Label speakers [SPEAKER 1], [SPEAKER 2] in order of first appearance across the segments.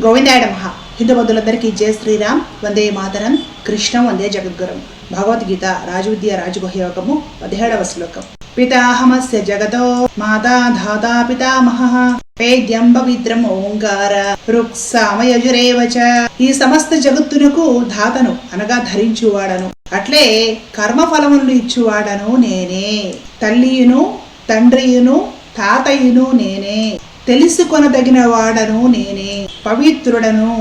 [SPEAKER 1] గోవిందాయ మహా హిందూ బంధువులందరికీ జయ శ్రీరామ్. వందే మాతరం. కృష్ణం. వందే జగద్గురం. భగవద్గీత రాజవిద్య రాజగుహయోగము పదిహేడవ శ్లోకం. పితాహమస్య జగతో మాతా ధాతా పితామహ. వేద్యం పవిత్రం ఓంకార రుక్సామయజురేవచ ఈ సమస్త జగత్తునకు ధాతను అనగా ధరించువాడను. అట్లే కర్మఫలములను ఇచ్చువాడను నేనే. తల్లియును తండ్రియును తాతయ్యను నేనే. తెలుసుకొనదగిన వాడను నేనే పవిత్రుడను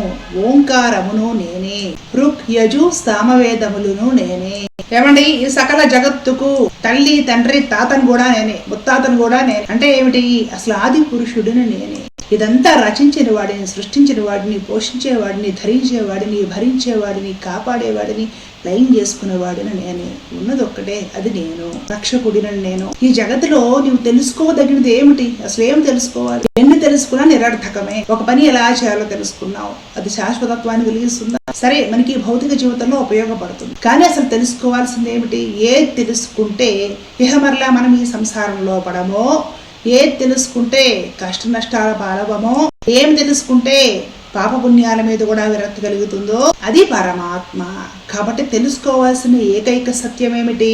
[SPEAKER 1] ఓంకారమును నేనే రుక్ యజు సామవేదములను నేనే. ఏమండి ఈ సకల జగత్తుకు తల్లి తండ్రి తాతను కూడా నేనే ముత్తాతను కూడా నేనే. అంటే ఏమిటి? అసలు ఆది పురుషుడిని నేనే. ఇదంతా రచించిన వాడిని సృష్టించిన వాడిని పోషించేవాడిని ధరించేవాడిని భరించేవాడిని కాపాడేవాడిని లయం చేసుకునేవాడిని నేనే. ఉన్నది ఒక్కటే అది నేను. రక్షకుడిని నేను. ఈ జగత్తులో నువ్వు తెలుసుకోదగినది ఏమిటి? అసలు ఏం తెలుసుకోవాలి? ఎన్ని తెలుసుకున్నా నిరర్థకమే. ఒక పని ఎలా చేయాలో తెలుసుకున్నావు. అది శాశ్వతత్వాన్ని వెలిగిస్తుందా? సరే మనకి భౌతిక జీవితంలో ఉపయోగపడుతుంది. కానీ అసలు తెలుసుకోవాల్సింది ఏమిటి? ఏది తెలుసుకుంటే ఇహ మరలా మనం ఈ సంసారంలో పడమో? ఏది తెలుసుకుంటే కష్ట నష్టాల బాలవమో ఏం తెలుసుకుంటే పాపపుణ్యాల మీద కూడా విరక్తి కలుగుతుందో అది పరమాత్మ. కాబట్టి తెలుసుకోవాల్సిన ఏకైక సత్యం ఏమిటి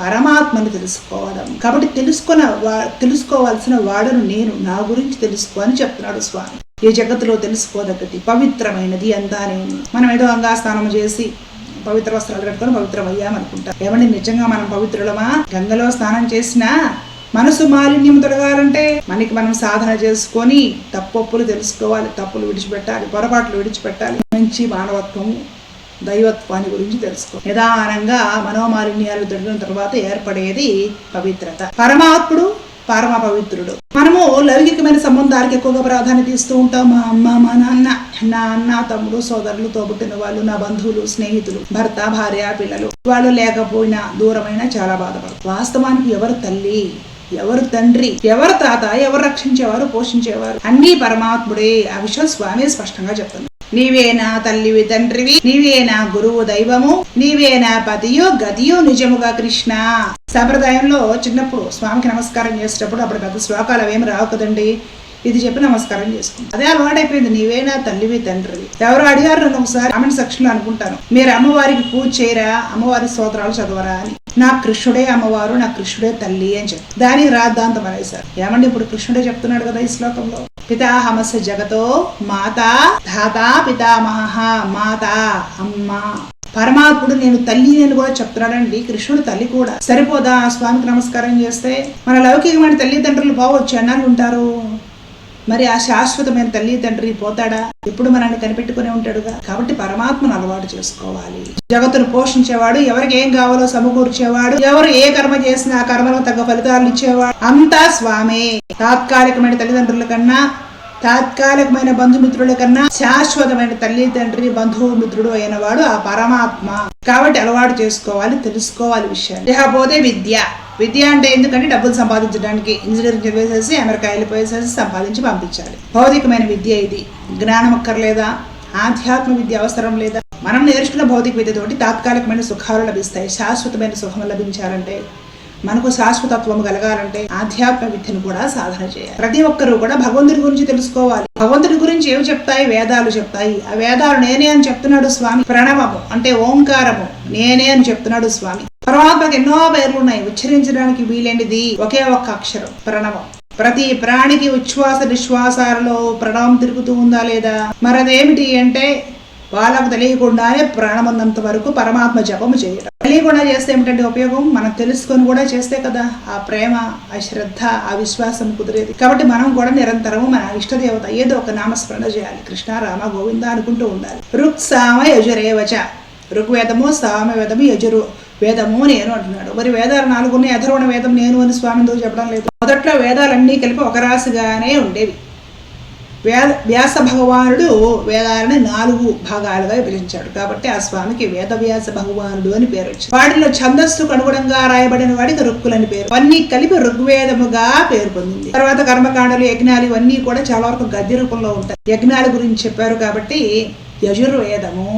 [SPEAKER 1] పరమాత్మను తెలుసుకోవడం. కాబట్టి తెలుసుకున్న వా తెలుసుకోవాల్సిన వాడును నేను నా గురించి తెలుసుకో అని చెప్తున్నాడు స్వామి. ఈ జగత్తులో తెలుసుకోదగ్గది పవిత్రమైనది అంతా నేను మనం ఏదో అంగాస్నానం చేసి పవిత్ర వస్త్రాలు కట్టుకొని పవిత్రమయ్యాం అనుకుంటాం ఏమండి నిజంగా మనం పవిత్రులమా? గంగలో స్నానం చేసినా మనసు మాలిన్యం తొలగాలంటే మనకి మనం సాధన చేసుకొని తప్పప్పులు తెలుసుకోవాలి తప్పులు విడిచిపెట్టాలి పొరపాట్లు విడిచిపెట్టాలి. మంచి మానవత్వం దైవత్వాన్ని గురించి తెలుసుకో. నిదానంగా మనోమాలిన్యాలు తొలగిన తర్వాత ఏర్పడేది పవిత్రత. పరమాత్ముడు పరమ పవిత్రుడు. మనము లౌకికమైన సంబంధాలకు ఎక్కువగా ప్రాధాన్యత ఇస్తూ ఉంటాం మా అమ్మ మా నాన్న నా అన్న తమ్ముడు సోదరులు తోబుట్టిన వాళ్ళు నా బంధువులు స్నేహితులు భర్త భార్య పిల్లలు. వాళ్ళు లేకపోయినా దూరమైనా చాలా బాధపడతారు. వాస్తవానికి ఎవరు తల్లి? ఎవరు తండ్రి ఎవరు తాత ఎవరు రక్షించేవారు పోషించేవారు? అన్ని పరమాత్ముడే. ఆ విషయం స్వామి స్పష్టంగా చెప్తుంది. నీవేనా తల్లివి తండ్రివి నీవేనా గురువు దైవము నీవేనా పతియో గతియో నిజముగా కృష్ణ. సంప్రదాయంలో చిన్నప్పుడు స్వామికి నమస్కారం చేసేటప్పుడు అప్పుడు పెద్ద శ్లోకాలు అవేమి రావు కదండి. ఇది చెప్పి నమస్కారం చేసుకుంటాం అదే అలవాటైపోయింది. నీవేనా తల్లివి తండ్రివి. ఎవరు అడిగారు నన్ను ఒకసారి? కామెంట్ సెక్షన్ అనుకుంటాను. మీరు అమ్మవారికి పూజ చేయరా? అమ్మవారి స్తోత్రాలు చదవరా అని. నా కృష్ణుడే అమ్మవారు నా కృష్ణుడే తల్లి అని చెప్పి దాని రాద్దాంతం అనేసారు ఏమండి ఇప్పుడు కృష్ణుడే చెప్తున్నాడు కదా ఈ శ్లోకంలో? పితాహమస్య జగతో మాత ధాత పితామహ మాత అమ్మ. పరమాత్ముడు నేను తల్లి నేను కూడా చెప్తున్నాడండి. కృష్ణుడు తల్లి కూడా. సరిపోదా? స్వామికి నమస్కారం చేస్తే మన లౌకికమైన తల్లిదండ్రులు పోవచ్చు ఎన్నాళ్ళు ఉంటారు. మరి ఆ శాశ్వతమైన తల్లి తండ్రి పోతాడా? ఎప్పుడు మనల్ని కనిపెట్టుకునే ఉంటాడుగా? కాబట్టి పరమాత్మను అలవాటు చేసుకోవాలి. జగత్తును పోషించేవాడు ఎవరికి ఏం కావాలో సమకూర్చేవాడు ఎవరు ఏ కర్మ చేసినా ఆ కర్మలకు తగ్గ ఫలితాలు ఇచ్చేవాడు. అంతా స్వామే. తాత్కాలికమైన తల్లిదండ్రుల కన్నా తాత్కాలికమైన బంధుమిత్రుల కన్నా శాశ్వతమైన తల్లి తండ్రి బంధువు మిత్రుడు అయిన వాడు ఆ పరమాత్మ. కాబట్టి అలవాటు చేసుకోవాలి తెలుసుకోవాలి విషయాన్ని. లేకపోతే విద్య. విద్య అంటే ఎందుకంటే డబ్బులు సంపాదించడానికి? ఇంజనీరింగ్ చదివేసేసి అమెరికా వెళ్ళిపోయేసేసి సంపాదించి పంపించాలి. భౌతికమైన విద్య ఇది. జ్ఞానం అక్కర్లేదా? ఆధ్యాత్మ విద్య అవసరం లేదా? మనం నేర్చుకున్న భౌతిక విద్యతోటి తాత్కాలికమైన సుఖాలు లభిస్తాయి. శాశ్వతమైన సుఖం లభించాలంటే మనకు శాశ్వతత్వం కలగాలంటే ఆధ్యాత్మ విద్యను కూడా సాధన చేయాలి. ప్రతి ఒక్కరూ కూడా భగవంతుడి గురించి తెలుసుకోవాలి. భగవంతుడి గురించి ఏమి చెప్తాయి? వేదాలు చెప్తాయి. ఆ వేదాలు నేనే అని చెప్తున్నాడు స్వామి. ప్రణవము అంటే ఓంకారము. నేనే అని చెప్తున్నాడు స్వామి. పరమాత్మకి ఎన్నో పేర్లు ఉన్నాయి. ఉచ్చరించడానికి వీలైనది ఒకే ఒక్క అక్షరం ప్రణవం. ప్రతి ప్రాణికి ఉచ్ఛ్వాస నిశ్వాసాలలో ప్రణవం తిరుగుతూ ఉందా లేదా? మరదేమిటి అంటే వాళ్ళకు తెలియకుండానే ప్రాణమన్నంత వరకు పరమాత్మ జపము చేయడం. తెలియకుండా చేస్తే ఏమిటంటే ఉపయోగం? మనం తెలుసుకొని కూడా చేస్తే కదా. ఆ ప్రేమ ఆ శ్రద్ధ ఆ విశ్వాసం కుదిరేది. కాబట్టి మనం కూడా నిరంతరం మన ఇష్టదేవత ఏదో ఒక నామస్మరణ చేయాలి. కృష్ణ రామ గోవింద అనుకుంటూ ఉండాలి. రుక్ సామ యజురేవచ ఋగ్వేదము సామవేదము యజురు. వేదము నేను అంటున్నాడు. మరి వేదాలు నాలుగు ఉన్నాయి అధర్వణ వేదం నేను అని స్వామి ఎందుకు చెప్పడం లేదు. మొదట్లో వేదాలన్నీ కలిపి ఒక రాశిగానే ఉండేవి. వేద వ్యాస భగవానుడు వేదాలని నాలుగు భాగాలుగా విభజించాడు. కాబట్టి ఆ స్వామికి వేద వ్యాస భగవానుడు అని పేరు వచ్చింది. వాటిలో ఛందస్సుకు అనుగుణంగా రాయబడిన వాడికి రుక్కులని పేరు. అన్నీ కలిపి ఋగ్వేదముగా పేరు పొందింది. తర్వాత కర్మకాండలు యజ్ఞాలు ఇవన్నీ కూడా చాలా వరకు గద్య రూపంలో ఉంటాయి. యజ్ఞాల గురించి చెప్పారు కాబట్టి యజుర్వేదము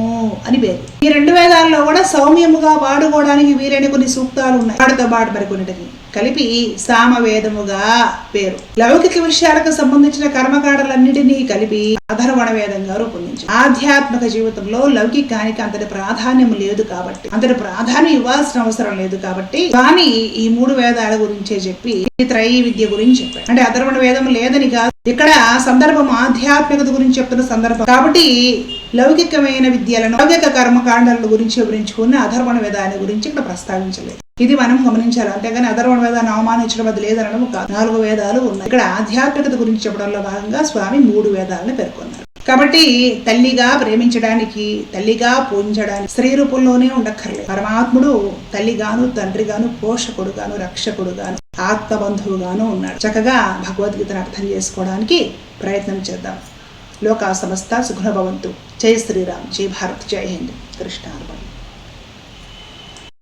[SPEAKER 1] అని పేరు. ఈ రెండు వేదాల్లో కూడా సౌమ్యముగా వాడుకోవడానికి వీలైన కొన్ని సూక్తాలు ఉన్నాయి. వాటితో పాటు మరికొన్నిటికి కలిపి సామవేదముగా పేరు. లౌకిక విషయాలకు సంబంధించిన కర్మకాండలన్నిటినీ కలిపి అధర్వణ వేదంగా రూపొందించారు. ఆధ్యాత్మిక జీవితంలో లౌకికానికి అంతటి ప్రాధాన్యం లేదు కాబట్టి అంతటి ప్రాధాన్యం ఇవ్వాల్సిన అవసరం లేదు కాబట్టి కానీ ఈ మూడు వేదాల గురించే చెప్పి ఈ త్రయీ విద్య గురించి చెప్పాడు అంటే అధర్వణ వేదం లేదని కాదు ఇక్కడ సందర్భం ఆధ్యాత్మికత గురించి చెప్తున్న సందర్భం. కాబట్టి లౌకికమైన విద్యలను లౌకిక కర్మకాండాల గురించి వివరించుకున్న అధర్వణ వేదాన్ని గురించి ఇక్కడ ప్రస్తావించలేదు. ఇది మనం గమనించాలి. అంతేగాని అధర్వణ వేదాన్ని అవమానించడం అది లేదనడం కాదు. నాలుగు వేదాలు ఉన్నాయి. ఇక్కడ ఆధ్యాత్మికత గురించి చెప్పడంలో భాగంగా స్వామి మూడు వేదాలను పేర్కొన్నారు. కాబట్టి తల్లిగా ప్రేమించడానికి తల్లిగా పూజించడానికి స్త్రీ రూపంలోనే ఉండక్కర్లేదు. పరమాత్ముడు తల్లిగాను తండ్రిగాను పోషకుడుగాను రక్షకుడుగాను ఆత్మబంధువుగాను ఉన్నాడు. చక్కగా భగవద్గీతను అర్థం చేసుకోవడానికి ప్రయత్నం చేద్దాం. లోకా సమస్త సుఖభవంతు జై శ్రీరామ్. జై భారత్. జై హింద్. కృష్ణ